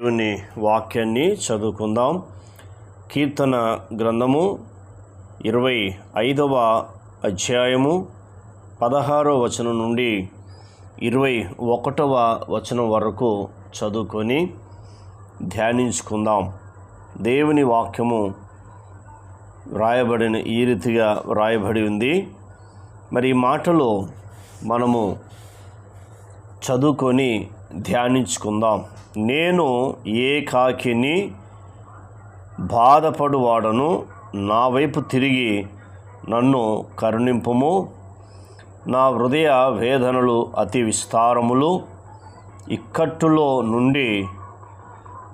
దేవుని వాక్యాన్ని చదువుకుందాం. కీర్తన గ్రంథము ఇరవై ఐదవ అధ్యాయము పదహారో వచనం నుండి ఇరవై ఒకటవ వచనం వరకు చదువుకొని ధ్యానించుకుందాం. దేవుని వాక్యము వ్రాయబడిన ఈ రీతిగా వ్రాయబడి ఉంది. మరి ఈ మాటలు మనము చదువుకొని ధ్యానించుకుందాం. నేను ఏ కాకిని బాధపడువాడను నా వైపు తిరిగి నన్ను కరుణింపుము. నా హృదయ వేదనలు అతి విస్తారములు. ఇక్కట్టులో నుండి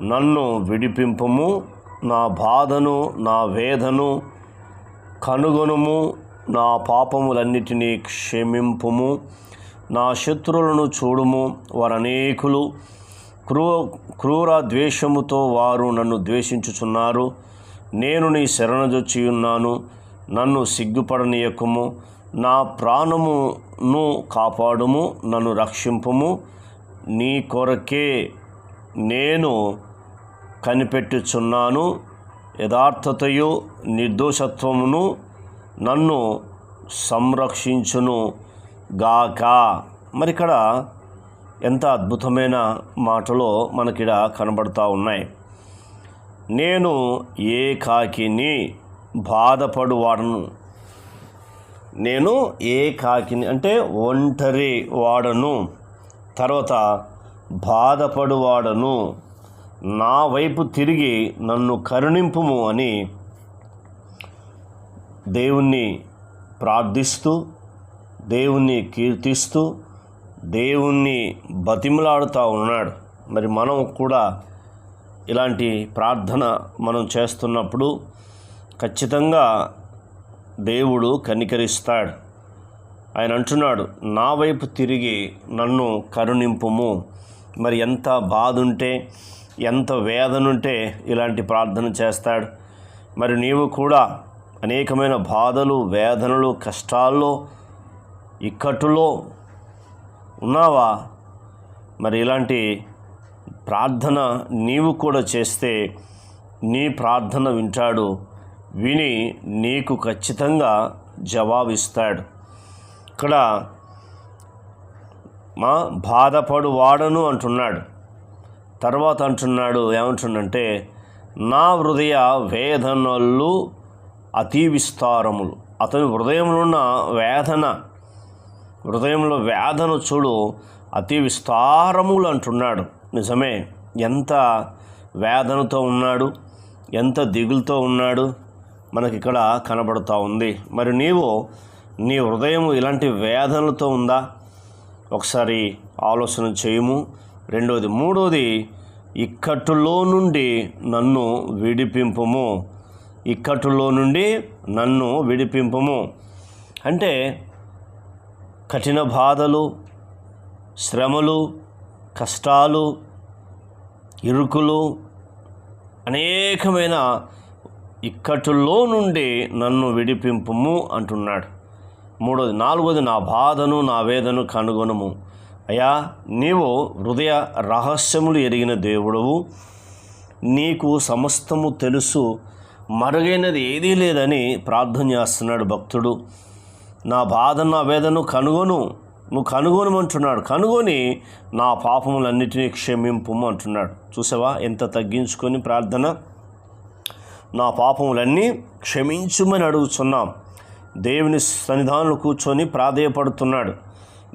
నన్ను విడిపింపుము. నా బాధను నా వేదను కనుగొనుము. నా పాపములన్నిటినీ క్షమింపుము. నా శత్రువులను చూడుము వారనేకులు. క్రూ క్రూర ద్వేషముతో వారు నన్ను ద్వేషించుచున్నారు. నేను నీ శరణజొచ్చి ఉన్నాను నన్ను సిగ్గుపడనీయకుము. నా ప్రాణమును కాపాడుము నన్ను రక్షింపుము. నీ కొరకే నేను కనిపెట్టుచున్నాను. యథార్థతయు నిర్దోషత్వమును నన్ను సంరక్షించును. గాక మరి ఇక్కడ ఎంత అద్భుతమైన మాటలో మనకిడ కనబడతా ఉన్నాయి. నేను ఏ కాకిని బాధపడువాడను? నేను ఏ కాకిని అంటే ఒంటరి వాడను. తర్వాత బాధపడువాడను. నా వైపు తిరిగి నన్ను కరుణింపుము అని దేవుణ్ణి ప్రార్థిస్తూ దేవుణ్ణి కీర్తిస్తూ దేవుణ్ణి బతిమలాడుతూ ఉన్నాడు. మరి మనం కూడా ఇలాంటి ప్రార్థన మనం చేస్తున్నప్పుడు ఖచ్చితంగా దేవుడు కనికరిస్తాడు. ఆయన అంటున్నాడు నా వైపు తిరిగి నన్ను కరుణింపుము. మరి ఎంత బాధ ఉంటే ఎంత వేదనుంటే ఇలాంటి ప్రార్థన చేస్తాడు. మరి నీవు కూడా అనేకమైన బాధలు వేదనలు కష్టాల్లో ఇక్కట్టులో ఉన్నావా? మరి ఇలాంటి ప్రార్థన నీవు కూడా చేస్తే నీ ప్రార్థన వింటాడు విని నీకు ఖచ్చితంగా జవాబిస్తాడు. ఇక్కడ మా బాధపడు వాడను అంటున్నాడు. తర్వాత అంటున్నాడు ఏమంటుండంటే నా హృదయ వేదనలు అతి విస్తారములు అతని హృదయంలో ఉన్న వేదన హృదయంలో వేదన చూడు అతి విస్తారములు అంటున్నాడు నిజమే ఎంత వేదనతో ఉన్నాడు ఎంత దిగులుతో ఉన్నాడు మనకి ఇక్కడ కనబడుతూ ఉంది. మరి నీవు నీ హృదయం ఇలాంటి వేదనలతో ఉందా? ఒకసారి ఆలోచన చేయము. రెండోది మూడోది ఇక్కట్టులో నుండి నన్ను విడిపింపము. ఇక్కట్టులో నుండి నన్ను విడిపింపము. అంటే కఠిన బాధలు శ్రమలు కష్టాలు ఇరుకులు అనేకమైన ఇక్కటుల్లో నుండి నన్ను విడిపింపుము అంటున్నాడు. మూడోది నాలుగోది నా బాధను నా వేదను కనుగొనము. అయ్యా నీవు హృదయ రహస్యములు ఎరిగిన దేవుడవు. నీకు సమస్తము తెలుసు. మరుగైనది ఏదీ లేదని ప్రార్థన చేస్తున్నాడు భక్తుడు. నా బాధ నా వేదను కనుగొను. నువ్వు కనుగొనమంటున్నాడు. కనుగొని నా పాపములన్నిటినీ క్షమింపు అంటున్నాడు. చూసావా? ఎంత తగ్గించుకొని ప్రార్థన. నా పాపములన్నీ క్షమించుమని అడుగుతున్నాం దేవుని సన్నిధానంలో కూర్చొని ప్రాధేయపడుతున్నాడు.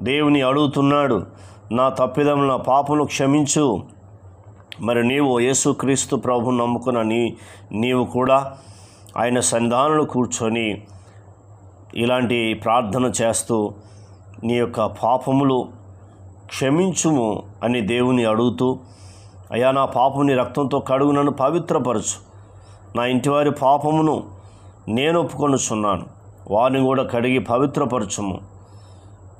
దేవుని అడుగుతున్నాడు నా తప్పిదం నా పాపను క్షమించు. మరి నీవు యేసుక్రీస్తు ప్రభు నమ్ముకున్న నీ నీవు కూడా ఆయన సన్నిధానంలో కూర్చొని ఇలాంటి ప్రార్థన చేస్తూ నీ యొక్క పాపములు క్షమించుము అని దేవుని అడుగుతూ అయ్యా నా పాపముని రక్తంతో కడుగు నన్ను పవిత్రపరచు. నా ఇంటివారి పాపమును నేను ఒప్పుకొనుచున్నాను. వారిని కూడా కడిగి పవిత్రపరచుము.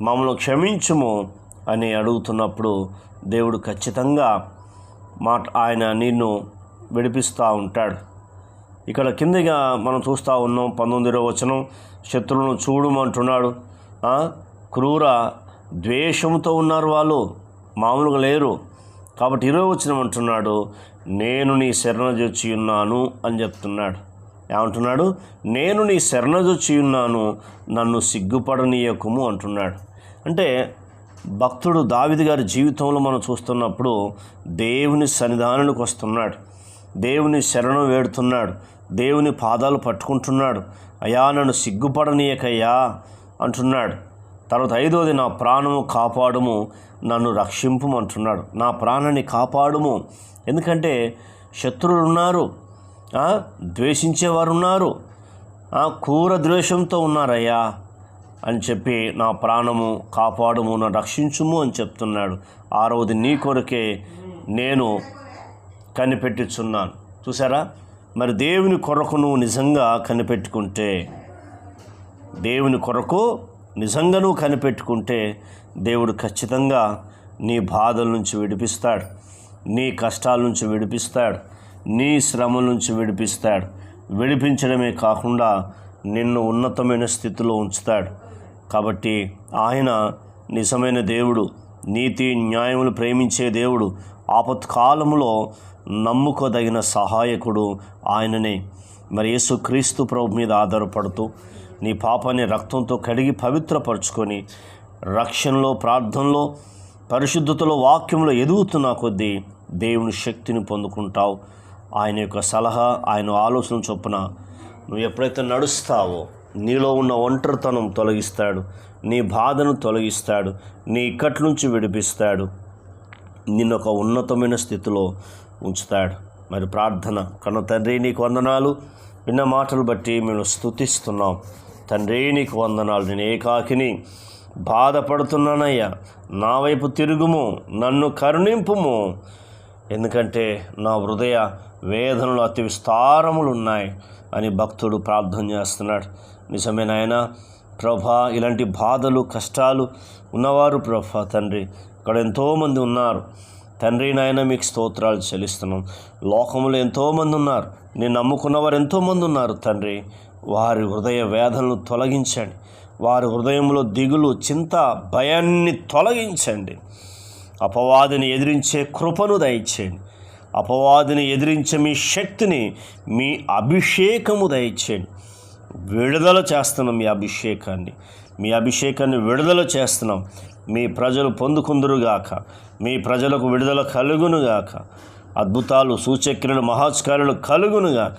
మమ్మల్ని క్షమించుము అని అడుగుతున్నప్పుడు దేవుడు ఖచ్చితంగా మాట ఆయన నిన్ను విడిపిస్తూ ఉంటాడు. ఇక్కడ కిందగా మనం చూస్తూ ఉన్నాం పంతొమ్మిదిలో వచనం. శత్రువులను చూడమంటున్నాడు. క్రూర ద్వేషంతో ఉన్నారు వాళ్ళు. మామూలుగా లేరు. కాబట్టి ఇరవై వచ్చిన అంటున్నాడు. నేను నీ శరణజొచ్చి ఉన్నాను అని చెప్తున్నాడు. ఏమంటున్నాడు? నేను నీ శరణజొచ్చి ఉన్నాను. నన్ను సిగ్గుపడనీయకుము అంటున్నాడు. అంటే భక్తుడు దావిది గారి జీవితంలో మనం చూస్తున్నప్పుడు దేవుని సన్నిధానానికి వస్తున్నాడు. దేవుని శరణం వేడుతున్నాడు. దేవుని పాదాలు పట్టుకుంటున్నాడు. అయా నన్ను సిగ్గుపడనీయకయ్యా అంటున్నాడు. తర్వాత ఐదోది నా ప్రాణము కాపాడుము నన్ను రక్షింపు అంటున్నాడు. నా ప్రాణాన్ని కాపాడుము. ఎందుకంటే శత్రువులు ఉన్నారు. ద్వేషించేవారు ఉన్నారు క్రూర ద్వేషంతో ఉన్నారయ్యా అని చెప్పి నా ప్రాణము కాపాడుము నన్ను రక్షించుము అని చెప్తున్నాడు. ఆరవది నీ కొరకే నేను కనిపెట్టుచున్నాను. చూసారా మరి దేవుని కొరకు నువ్వు నిజంగా కనిపెట్టుకుంటే దేవుని కొరకు నిజంగా నువ్వు కనిపెట్టుకుంటే దేవుడు ఖచ్చితంగా నీ బాధల నుంచి విడిపిస్తాడు. నీ కష్టాల నుంచి విడిపిస్తాడు. నీ శ్రమల నుంచి విడిపిస్తాడు. విడిపించడమే కాకుండా నిన్ను ఉన్నతమైన స్థితిలో ఉంచుతాడు. కాబట్టి ఆయన నిజమైన దేవుడు నీతి న్యాయములు ప్రేమించే దేవుడు ఆపత్కాలంలో నమ్ముకోదగిన సహాయకుడు ఆయననే. మరి యేసుక్రీస్తు ప్రభు మీద ఆధారపడుతూ నీ పాపాన్ని రక్తంతో కడిగి పవిత్రపరుచుకొని రక్షణలో ప్రార్థనలో పరిశుద్ధతలో వాక్యంలో ఎదుగుతున్న కొద్దీ దేవుని శక్తిని పొందుకుంటావు. ఆయన యొక్క సలహా ఆయన ఆలోచన చొప్పున నువ్వు ఎప్పుడైతే నడుస్తావో నీలో ఉన్న ఒంటరితనం తొలగిస్తాడు. నీ బాధను తొలగిస్తాడు. నీ ఇక్కటి నుంచి విడిపిస్తాడు. నిన్న ఒక ఉన్నతమైన స్థితిలో ఉంచుతాడు. మరి ప్రార్థన కన్న తండ్రి నీకు వందనాలు. విన్న మాటలు బట్టి మేము స్తుతిస్తున్నాం. తండ్రి నీకు వందనాలు. నేను ఏకాకిని బాధపడుతున్నానయ్యా. నా వైపు తిరుగుము నన్ను కరుణింపుము. ఎందుకంటే నా హృదయ వేదనలు అతి విస్తారములు ఉన్నాయి అని భక్తుడు ప్రార్థన చేస్తున్నాడు. నిజమే నాయన ప్రభా ఇలాంటి బాధలు కష్టాలు ఉన్నవారు ప్రభా తండ్రి ఇక్కడ ఎంతోమంది ఉన్నారు. తండ్రి నాయన మీకు స్తోత్రాలు చెల్లిస్తున్నాం. లోకంలో ఎంతోమంది ఉన్నారు. నేను నమ్ముకున్నవారు ఎంతోమంది ఉన్నారు తండ్రి. వారి హృదయ వేదనలు తొలగించండి. వారి హృదయంలో దిగులు చింత భయాన్ని తొలగించండి. అపవాదిని ఎదిరించే కృపను దయచేయండి. అపవాదిని ఎదిరించే మీ శక్తిని మీ అభిషేకము దయచేయండి. విడుదల చేస్తున్నాం మీ అభిషేకాన్ని. మీ అభిషేకాన్ని విడుదల చేస్తున్నాం. మీ ప్రజలు పొందుకుందురుగాక. మీ ప్రజలకు విడుదల కలుగునుగాక. అద్భుతాలు సూచక్రియలు మహాస్కారాలు కలుగునుగాక.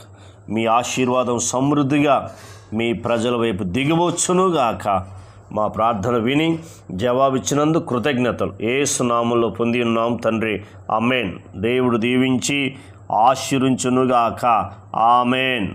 మీ ఆశీర్వాదం సమృద్ధిగా మీ ప్రజల వైపు దిగవచ్చునుగాక. మా ప్రార్థన విని జవాబిచ్చినందుకు కృతజ్ఞతలు. ఏ సునామంలో పొంది ఉన్నాం తండ్రి. అమేన్ దేవుడు దీవించి ఆశీర్వించునుగాక. ఆమెన్.